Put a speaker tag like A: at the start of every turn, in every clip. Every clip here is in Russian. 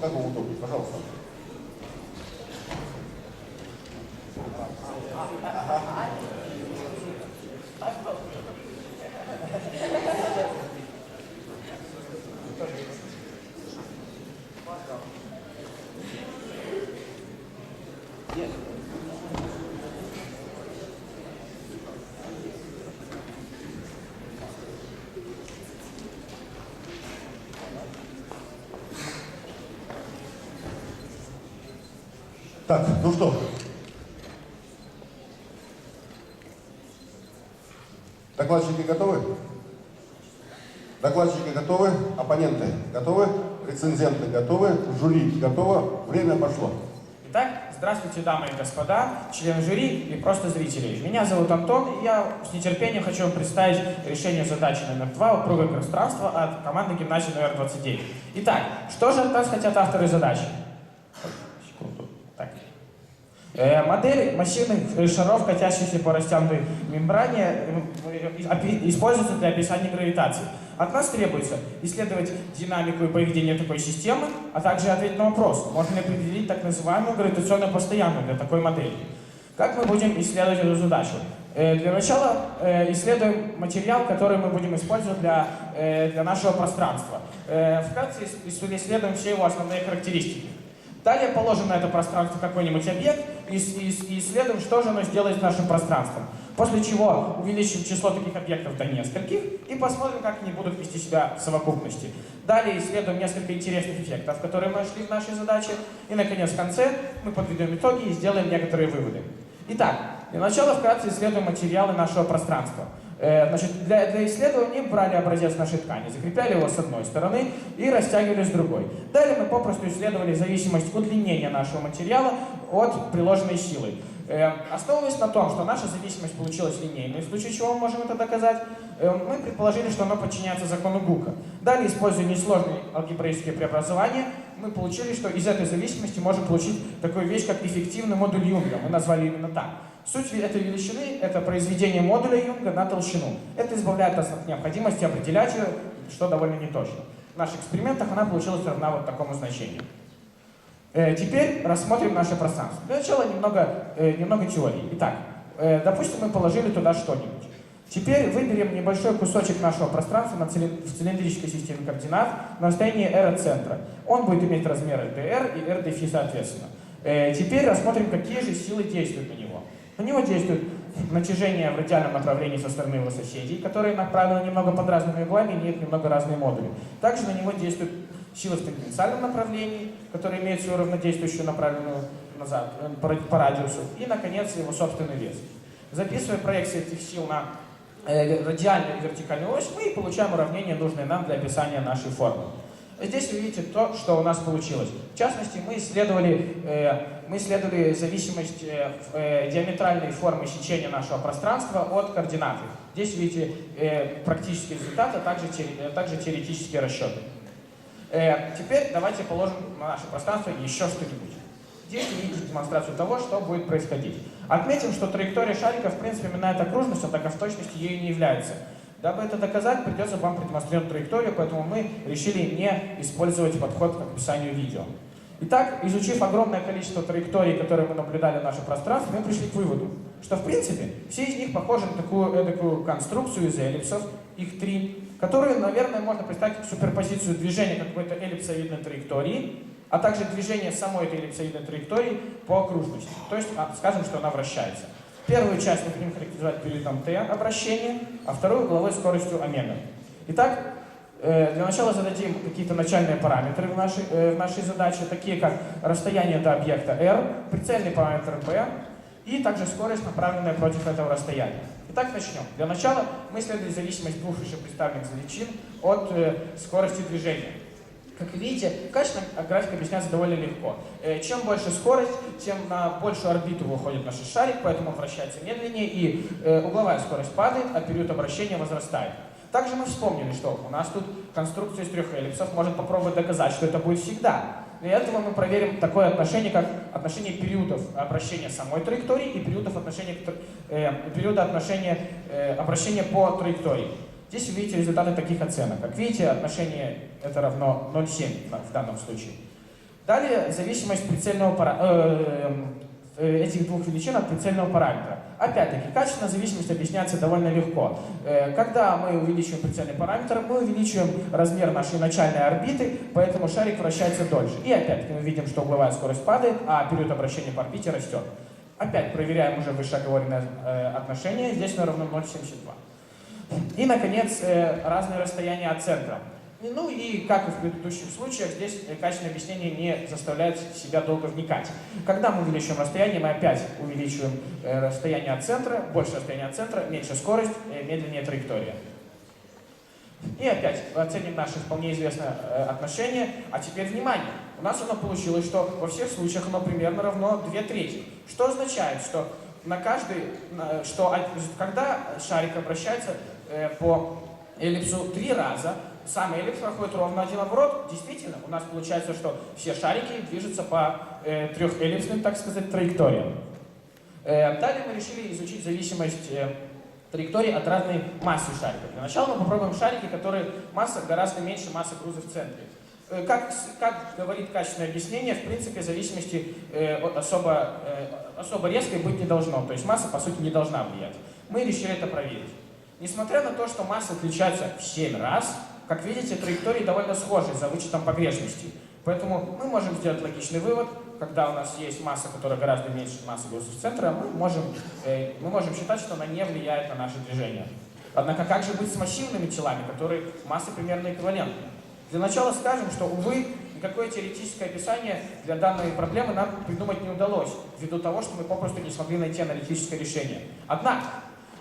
A: Как вам удобнее, пожалуйста. Так, ну что? Докладчики готовы? Докладчики готовы, оппоненты готовы, рецензенты готовы, жюри готово, время пошло.
B: Итак, здравствуйте, дамы и господа, члены жюри и просто зрители. Меня зовут Антон, и я с нетерпением хочу вам представить решение задачи номер два «Упругое пространство» от команды гимназии номер 29. Итак, что же от нас хотят авторы задачи? Модель массивных шаров, катящихся по растянутой мембране, э, используется для описания гравитации. От нас требуется исследовать динамику и поведение такой системы, а также ответить на вопрос, можно ли определить так называемую гравитационную постоянную для такой модели. Как мы будем исследовать эту задачу? Э, Для начала э, исследуем материал, который мы будем использовать для, для нашего пространства. Вкратце ис- ис- исследуем все его основные характеристики. Далее положим на это пространство какой-нибудь объект и, и и исследуем, что же оно сделает с нашим пространством. После чего увеличим число таких объектов до нескольких и посмотрим, как они будут вести себя в совокупности. Далее исследуем несколько интересных эффектов, которые мы нашли в нашей задаче. И, наконец, в конце мы подведем итоги и сделаем некоторые выводы. Итак, для начала вкратце исследуем материалы нашего пространства. Э, Значит, для, для исследования брали образец нашей ткани, закрепляли его с одной стороны и растягивали с другой. Далее мы попросту исследовали зависимость удлинения нашего материала от приложенной силы. Э, Основываясь на том, что наша зависимость получилась линейной, в случае чего мы можем это доказать, э, мы предположили, что оно подчиняется закону Гука. Далее, используя несложные алгебраические преобразования, мы получили, что из этой зависимости можем получить такую вещь, как эффективный модуль Юнга. Мы назвали именно так. Суть этой величины – это произведение модуля Юнга на толщину. Это избавляет нас от необходимости определять ее, что довольно неточно. В наших экспериментах она получилась равна вот такому значению. Э, теперь рассмотрим наше пространство. Для начала немного, э, немного теории. Итак, э, допустим, мы положили туда что-нибудь. Теперь выберем небольшой кусочек нашего пространства на цилин- в цилиндрической системе координат на расстоянии r от центра. Он будет иметь размеры dr и r дефи соответственно. Теперь рассмотрим, какие же силы действуют на него. На него действует натяжение в радиальном направлении со стороны его соседей, которые направлены немного под разными углами и имеют немного разные модули. Также на него действует сила в тангенциальном направлении, которая имеет свою равнодействующую направленную назад э, по, ради- по радиусу. И, наконец, его собственный вес. Записывая проекции этих сил на э, радиальную и вертикальную ось, мы получаем уравнение, нужное нам для описания нашей формы. Здесь вы видите то, что у нас получилось. В частности, мы исследовали, э, мы исследовали зависимость э, э, диаметральной формы сечения нашего пространства от координаты. Здесь видите практические результаты, а также, теоре- также теоретические расчеты. Теперь давайте положим на наше пространство еще что-нибудь. Здесь вы видите демонстрацию того, что будет происходить. Отметим, что траектория шарика в принципе минает окружность, однако в точности ею не является. Дабы это доказать, придется вам продемонстрировать траекторию, поэтому мы решили не использовать подход к описанию видео. Итак, изучив огромное количество траекторий, которые мы наблюдали в нашем пространстве, мы пришли к выводу, что в принципе все из них похожи на такую эдакую конструкцию из эллипсов, их три, которую, наверное, можно представить как суперпозицию движения какой-то эллипсовидной траектории, а также движение самой этой эллипсовидной траектории по окружности. То есть, а, скажем, что она вращается. Первую часть мы будем характеризовать периодом t обращения, а вторую угловой скоростью омега. Итак, э, для начала зададим какие-то начальные параметры в нашей, э, в нашей задаче, такие как расстояние до объекта r, прицельный параметр b и также скорость, направленная против этого расстояния. Итак, начнем. Для начала мы исследовали зависимость двух выше представленных величин от э, скорости движения. Как видите, качественно график объясняется довольно легко. Э, Чем больше скорость, тем на большую орбиту выходит наш шарик, поэтому он вращается медленнее, и э, угловая скорость падает, а период обращения возрастает. Также мы вспомнили, что у нас тут конструкция из трех эллипсов, можно попробовать доказать, что это будет всегда. Для этого мы проверим такое отношение, как отношение периодов обращения самой траектории и периодов отношения, э, периода отношения э, обращения по траектории. Здесь вы видите результаты таких оценок. Как видите, отношение это равно 0,7 в данном случае. Далее зависимость прицельного пара... э, э, этих двух величин от прицельного параметра. Опять-таки, качественная зависимость объясняется довольно легко. Э, Когда мы увеличиваем прицельный параметр, мы увеличиваем размер нашей начальной орбиты, поэтому шарик вращается дольше. И опять-таки мы видим, что угловая скорость падает, а период обращения по орбите растет. Опять проверяем уже вышеоговоренное э, отношение. Здесь оно равно 0,72. И, наконец, э, разные расстояния от центра. Ну и, как и в предыдущих случаях, здесь э, качественное объяснение не заставляет себя долго вникать. Когда мы увеличиваем расстояние, мы опять увеличиваем э, расстояние от центра, больше расстояние от центра, меньше скорость, медленнее траектория. И опять оценим наше вполне известное отношение. А теперь внимание. У нас оно получилось, что во всех случаях оно примерно равно 2 трети. Что означает, что на каждый, что когда шарик обращается по эллипсу три раза, сам эллипс проходит ровно один оборот. Действительно, у нас получается, что все шарики движутся по э, трехэллипсным, так сказать, траекториям. Э, далее мы решили изучить зависимость э, траектории от разной массы шарика. Для начала мы попробуем шарики, которые масса гораздо меньше массы груза в центре. Э, Как, как говорит качественное объяснение, в принципе, зависимости э, от особо, э, особо резкой быть не должно. То есть масса, по сути, не должна влиять. Мы решили это проверить. Несмотря на то, что массы отличаются в 7 раз, как видите, траектории довольно схожи за вычетом погрешностей. Поэтому мы можем сделать логичный вывод, когда у нас есть масса, которая гораздо меньше массы с центра, мы можем, э, мы можем считать, что она не влияет на наше движение. Однако как же быть с массивными телами, которые массы примерно эквивалентны? Для начала скажем, что, увы, никакое теоретическое описание для данной проблемы нам придумать не удалось, ввиду того, что мы попросту не смогли найти аналитическое решение. Однако,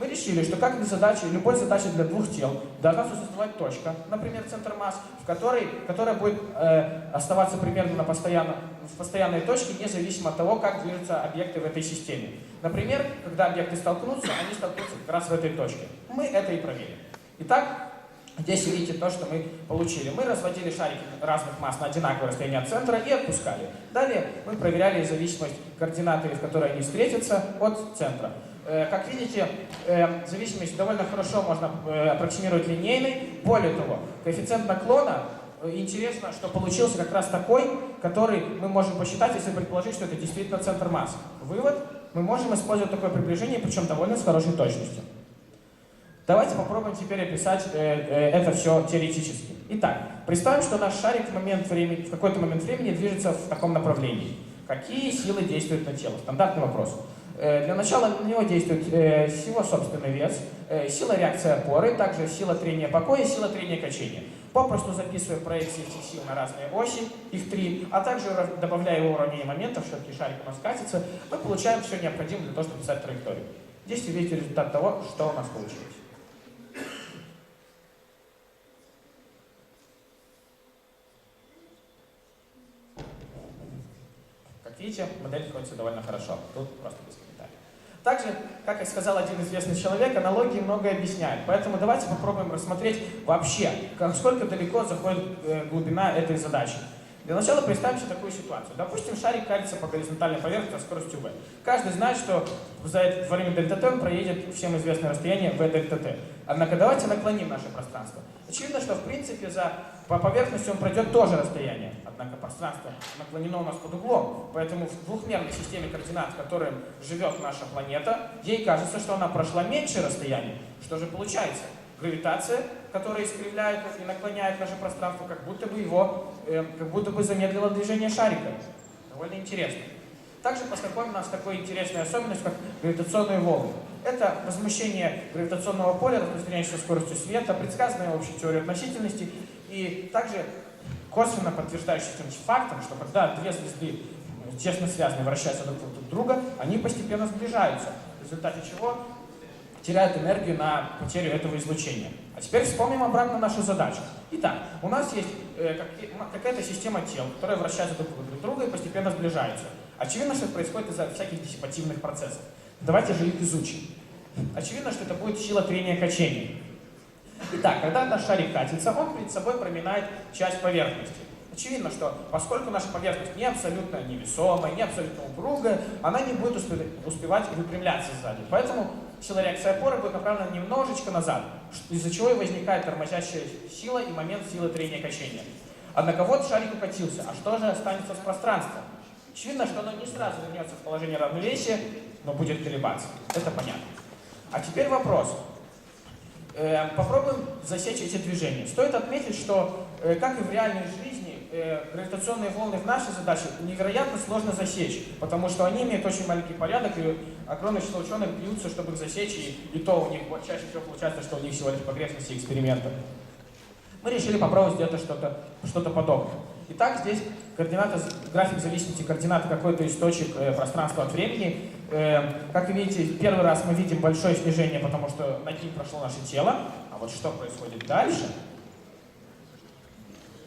B: мы решили, что как для задачи, любой задачи для двух тел должна существовать точка, например, центр масс, в которой, которая будет э, оставаться примерно на постоянно, в постоянной точке, независимо от того, как движутся объекты в этой системе. Например, когда объекты столкнутся, они столкнутся как раз в этой точке. Мы это и проверим. Итак, Здесь видите то, что мы получили. Мы разводили шарики разных масс на одинаковое расстояние от центра и отпускали. Далее мы проверяли зависимость координаты, в которой они встретятся, от центра. Э, Как видите, э, зависимость довольно хорошо можно э, аппроксимировать линейной. Более того, коэффициент наклона интересно, что получился как раз такой, который мы можем посчитать, если предположить, что это действительно центр масс. Вывод, мы можем использовать такое приближение, причем довольно с хорошей точностью. Давайте попробуем теперь описать это все теоретически. Итак, представим, что наш шарик в, момент времени, в какой-то момент времени движется в таком направлении. Какие силы действуют на тело? Стандартный вопрос. Э, для начала на него действует э, его собственный вес, э, сила реакции опоры, также сила трения покоя и сила трения качения. Попросту записываем проекции этих сил на разные оси, их три, а также его уравнение моментов, все-таки шарик у нас катится, мы получаем все необходимое для того, чтобы писать траекторию. Здесь вы видите результат того, что у нас получилось. Видите, модель сходится довольно хорошо. Тут просто без комментариев. Также, как сказал один известный человек, аналогии многое объясняют. Поэтому давайте попробуем рассмотреть вообще, как, сколько далеко заходит э, глубина этой задачи. Для начала представим себе такую ситуацию. Допустим, шарик катится по горизонтальной поверхности со скоростью v. Каждый знает, что за это, время дельта t он проедет всем известное расстояние v дельта t. Однако давайте наклоним наше пространство. Очевидно, что в принципе за, по поверхности он пройдет тоже расстояние. Однако пространство наклонено у нас под углом. Поэтому в двухмерной системе координат, в которой живет наша планета, ей кажется, что она прошла меньшее расстояние. Что же получается? Гравитация, которая искривляет и наклоняет наше пространство, как будто бы его, э, как будто бы замедлила движение шарика. Довольно интересно. Также познакомим нас такой интересной особенностью, как гравитационные волны. Это возмущение гравитационного поля, со скоростью света, предсказанная общей теорией относительности и также косвенно подтверждающий тем фактом, что когда две звезды э, тесно связаны, вращаются друг вокруг друга, они постепенно сближаются, в результате чего теряют энергию на потерю этого излучения. А теперь вспомним обратно нашу задачу. Итак, у нас есть э, какая-то система тел, которая вращается друг вокруг друга и постепенно сближаются. Очевидно, что это происходит из-за всяких диссипативных процессов. Давайте же их изучим. Очевидно, что это будет сила трения качения. Итак, когда наш шарик катится, он перед собой проминает часть поверхности. Очевидно, что поскольку наша поверхность не абсолютно невесомая, не абсолютно упругая, она не будет успе- успевать выпрямляться сзади. Поэтому сила реакции опоры будет направлена немножечко назад, из-за чего и возникает тормозящая сила и момент силы трения качения. Однако вот шарик укатился. А что же останется с пространством? Очевидно, что оно не сразу вернется в положение равновесия, но будет колебаться. Это понятно. А теперь вопрос. Э, попробуем засечь эти движения. Стоит отметить, что, э, как и в реальной жизни, э, гравитационные волны в нашей задаче невероятно сложно засечь, потому что они имеют очень маленький порядок, и огромное число ученых бьются, чтобы их засечь, и, и то у них вот, чаще всего получается, что у них всего лишь погрешности эксперимента. Мы решили попробовать сделать что-то что подобное. Итак, здесь координаты, график зависимости координат какой-то из точек э, пространства от времени. Э, как вы видите, первый раз мы видим большое снижение, потому что над ним прошло наше тело. А вот что происходит дальше?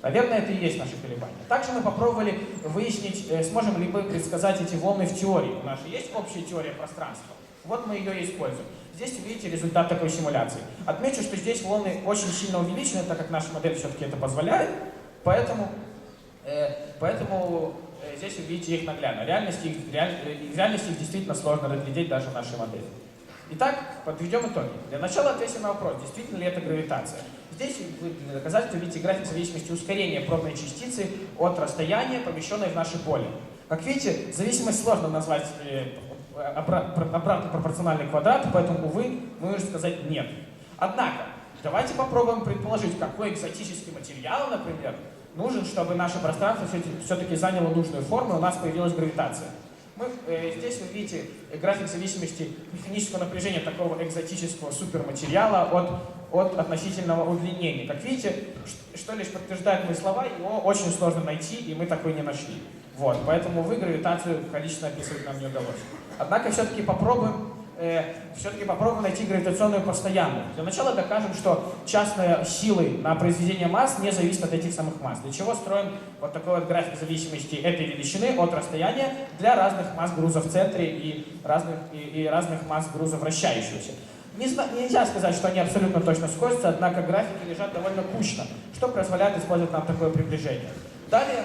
B: Наверное, это и есть наши колебания. Также мы попробовали выяснить, э, сможем ли мы предсказать эти волны в теории. У нас же есть общая теория пространства. Вот мы ее используем. Здесь видите результат такой симуляции. Отмечу, что здесь волны очень сильно увеличены, так как наша модель все-таки это позволяет. Поэтому, поэтому э, здесь вы видите их наглядно. В реальности, их- реаль- э, в реальности их действительно сложно разглядеть даже в нашей модели. Итак, подведем итоги. Для начала ответим на вопрос, действительно ли это гравитация. Здесь вы для доказательства видите график зависимости ускорения пробной частицы от расстояния, помещенной в наше поле. Как видите, зависимость сложно назвать э, обратно пропорциональный квадрат, поэтому, увы, мы можем сказать нет. Однако, давайте попробуем предположить, какой экзотический материал, например, нужен, чтобы наше пространство все-таки заняло нужную форму, и у нас появилась гравитация. Мы, э, здесь вы видите график зависимости механического напряжения такого экзотического суперматериала от, от относительного удлинения. Как видите, ш- что лишь подтверждает мои слова, его очень сложно найти, и мы такой не нашли. Вот, поэтому вы гравитацию количественно описывать нам не удалось. Однако все-таки попробуем все-таки попробуем найти гравитационную постоянную. Для начала докажем, что частные силы на произведение масс не зависят от этих самых масс. Для чего строим вот такой вот график зависимости этой величины от расстояния для разных масс груза в центре и разных, и, и разных масс груза вращающегося. Нельзя сказать, что они абсолютно точно сходятся, однако графики лежат довольно кучно, что позволяет использовать нам такое приближение. Далее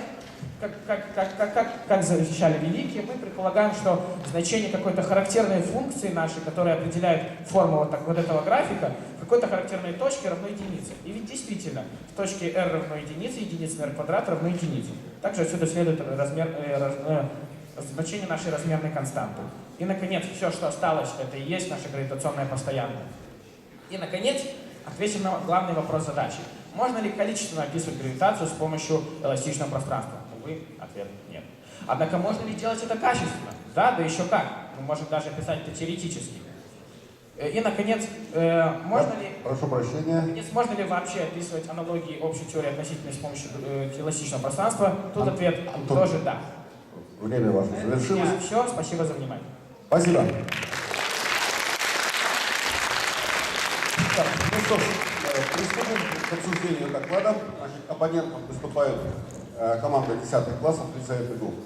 B: как, как, как, как, как, как защищали великие, мы предполагаем, что значение какой-то характерной функции нашей, которая определяет форму вот, так, вот этого графика, какой-то характерной точке равно единице. И ведь действительно, в точке r равно единице, единица на r квадрат равно единице. Также отсюда следует размер, э, раз- э, значение нашей размерной константы. И, наконец, все, что осталось, это и есть наша гравитационная постоянная. И, наконец, ответим на главный вопрос задачи. Можно ли количественно описывать гравитацию с помощью эластичного пространства? Увы, ответ нет. Однако можно ли делать это качественно? Да, да еще как. Мы можем даже описать это теоретически. Э, И, наконец, э, можно ли
A: Прошу прощения.
B: Наконец, можно ли вообще описывать аналогии общей теории относительной с помощью э, эластичного пространства? Тут
A: Ан-
B: ответ
A: Антон.
B: тоже да.
A: Время ваше завершилось.
B: Все, спасибо за внимание.
A: Спасибо. Так, ну что ж, э, приступим к обсуждению доклада. Значит, оппонентом выступает э, команда 10 классов лицея ПГУ.